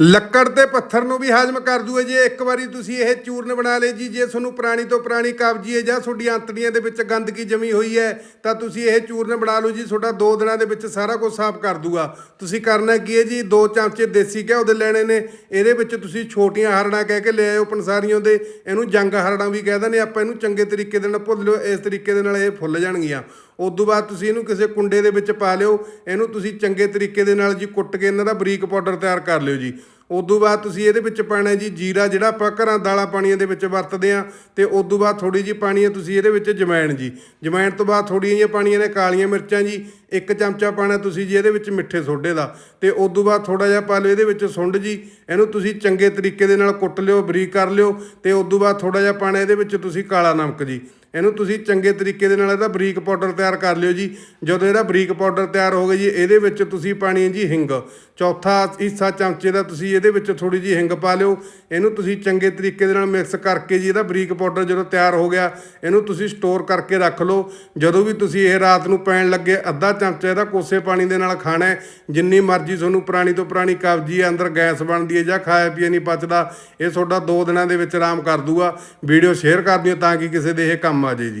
ਲੱਕੜ ਤੇ ਪੱਥਰ ਨੂੰ ਵੀ ਹਾਜ਼ਮ ਕਰ ਦੂਏ ਜੇ ਇੱਕ ਵਾਰੀ ਤੁਸੀਂ ਇਹ ਚੂਰਨ ਬਣਾ ਲਏ ਜੀ, ਜੇ ਤੁਹਾਨੂੰ ਪੁਰਾਣੀ ਤੋਂ ਪੁਰਾਣੀ ਕਬਜੀ ਹੈ ਜਾਂ ਤੁਹਾਡੀ ਅੰਤੜੀਆਂ ਦੇ ਵਿੱਚ ਗੰਦਗੀ ਜਮੀ ਹੋਈ ਹੈ, ਤਾਂ ਤੁਸੀਂ ਇਹ ਚੂਰਨ ਬਣਾ ਲਓ ਜੀ, ਤੁਹਾਡਾ 2 ਦਿਨਾਂ ਦੇ ਵਿੱਚ ਸਾਰਾ ਕੁਝ ਸਾਫ਼ ਕਰ ਦੂਗਾ। ਤੁਸੀਂ ਕਰਨਾ ਕੀ ਹੈ ਜੀ 2 ਚਮਚੇ ਦੇਸੀ ਘਿਓ ਦੇ ਲੈਣੇ ਨੇ, ਇਹਦੇ ਵਿੱਚ ਤੁਸੀਂ ਛੋਟੀਆਂ ਹਰੜਾਂ ਕਹਿ ਕੇ ਲੈ ਆਇਓ ਪੰਸਾਰੀਆਂ ਦੇ, ਇਹਨੂੰ ਜੰਗ ਹਰੜਾਂ ਵੀ ਕਹਿ ਦਿੰਦੇ ਆਪਾਂ ਇਹਨੂੰ ਚੰਗੇ ਤਰੀਕੇ ਦੇ ਨਾਲ ਭੁੱਲ ਲਿਓ ਇਸ ਤਰੀਕੇ ਦੇ ਨਾਲ ਇਹ ਫੁੱਲ ਜਾਣਗੀਆਂ। ਉਸ ਤੋਂ ਬਾਅਦ ਤੁਸੀਂ ਇਹਨੂੰ ਕਿਸੇ ਕੁੰਡੇ ਦੇ ਵਿੱਚ ਪਾ ਲਿਓ, ਇਹਨੂੰ ਤੁਸੀਂ ਚੰਗੇ ਤਰੀਕੇ ਦੇ ਨਾਲ ਜੀ ਕੁੱਟ ਕੇ ਇਹਨਾਂ ਦਾ ਬਰੀਕ ਪਾਊਡਰ ਤਿਆਰ ਕਰ ਲਿਓ ਜੀ। ਉਸ ਤੋਂ ਬਾਅਦ ਤੁਸੀਂ ਇਹਦੇ ਵਿੱਚ ਪਾਣਾ ਜੀ ਜੀਰਾ ਜਿਹੜਾ ਆਪਾਂ ਘਰਾਂ ਦਾਲਾਂ ਪਾਣੀਆਂ ਦੇ ਵਿੱਚ ਵਰਤਦੇ ਆ ਤੇ ਉਸ ਤੋਂ ਬਾਅਦ ਥੋੜੀ ਜੀ ਪਾਣੀ ਹੈ ਤੁਸੀਂ ਇਹਦੇ ਵਿੱਚ ਜਮੈਣ ਜੀ। ਜਮੈਣ ਤੋਂ ਬਾਅਦ ਥੋੜੀਆਂ ਜਿਹੀਆਂ ਪਾਣੀਆਂ ਨੇ ਕਾਲੀਆਂ ਮਿਰਚਾਂ ਜੀ, ਇੱਕ ਚਮਚਾ ਪਾਣਾ ਤੁਸੀਂ ਜੀ ਇਹਦੇ ਵਿੱਚ ਮਿੱਠੇ ਸੋਡੇ ਦਾ। ਤੇ ਉਸ ਤੋਂ ਬਾਅਦ ਥੋੜਾ ਜਿਹਾ ਪਾ ਲਿਓ ਇਹਦੇ ਵਿੱਚ ਸੁੰਡ ਜੀ, ਇਹਨੂੰ ਤੁਸੀਂ ਚੰਗੇ ਤਰੀਕੇ ਦੇ ਨਾਲ ਕੁੱਟ ਲਿਓ, ਬਰੀਕ ਕਰ ਲਿਓ, ਤੇ ਉਸ ਤੋਂ ਬਾਅਦ ਥੋੜਾ ਜਿਹਾ ਪਾਣਾ ਇਹਦੇ ਵਿੱਚ ਤੁਸੀਂ ਕਾਲਾ ਨਮਕ ਜੀ। ਇਹਨੂੰ ਤੁਸੀਂ ਚੰਗੇ ਤਰੀਕੇ ਦੇ ਨਾਲ ਇਹਦਾ ਬਰੀਕ ਪਾਊਡਰ ਤਿਆਰ ਕਰ ਲਿਓ ਜੀ। ਜਦੋਂ ਇਹਦਾ ਬਰੀਕ ਪਾਊਡਰ ਤਿਆਰ ਹੋ ਗਿਆ ਜੀ, ਇਹਦੇ ਵਿੱਚ ਤੁਸੀਂ ਪਾਣੀ ਹੈ ਜੀ ਹਿੰਗ। ਚੌਥਾ ਹਿੱਸਾ ਚਮਚੇ ਦਾ ਤੁਸੀਂ ਇਹਦੇ ਵਿੱਚ ਥੋੜੀ ਜੀ ਹਿੰਗ ਪਾ ਲਿਓ। ਇਹਨੂੰ ਤੁਸੀਂ ਚੰਗੇ ਤਰੀਕੇ ਦੇ ਨਾਲ ਮਿਕਸ ਕਰਕੇ ਜੀ, ਇਹਦਾ ਬਰੀਕ ਪਾਊਡਰ ਜਦੋਂ ਤਿਆਰ ਹੋ ਗਿਆ, ਇਹਨੂੰ ਤੁਸੀਂ ਸਟੋਰ ਕਰਕੇ ਰੱਖ ਲਓ। ਜਦੋਂ ਵੀ ਤੁਸੀਂ ਇਹ ਰਾਤ ਨੂੰ ਪੈਣ ਲੱਗੇ, ਅੱਧਾ ਚਮਚਾ ਇਹਦਾ ਕੋਸੇ ਪਾਣੀ ਦੇ ਨਾਲ ਖਾਣਾ ਜਿੰਨੀ ਮਰਜ਼ੀ ਤੁਹਾਨੂੰ ਪੁਰਾਣੀ ਤੋਂ ਪੁਰਾਣੀ ਕਬਜੀ ਹੈ, ਅੰਦਰ ਗੈਸ ਬਣਦੀ ਹੈ ਜਾਂ ਖਾਇਆ ਪੀਆ ਨਹੀਂ ਪਚਦਾ, ਇਹ ਤੁਹਾਡਾ 2 ਦਿਨਾਂ ਦੇ ਵਿੱਚ ਆਰਾਮ ਕਰ ਦੂਗਾ। ਵੀਡੀਓ ਸ਼ੇਅਰ ਕਰ ਦਿਓ ਤਾਂ ਕਿ ਕਿਸੇ ਦੇ ਇਹ ਕੰਮ ਆ ਜੇ ਜੀ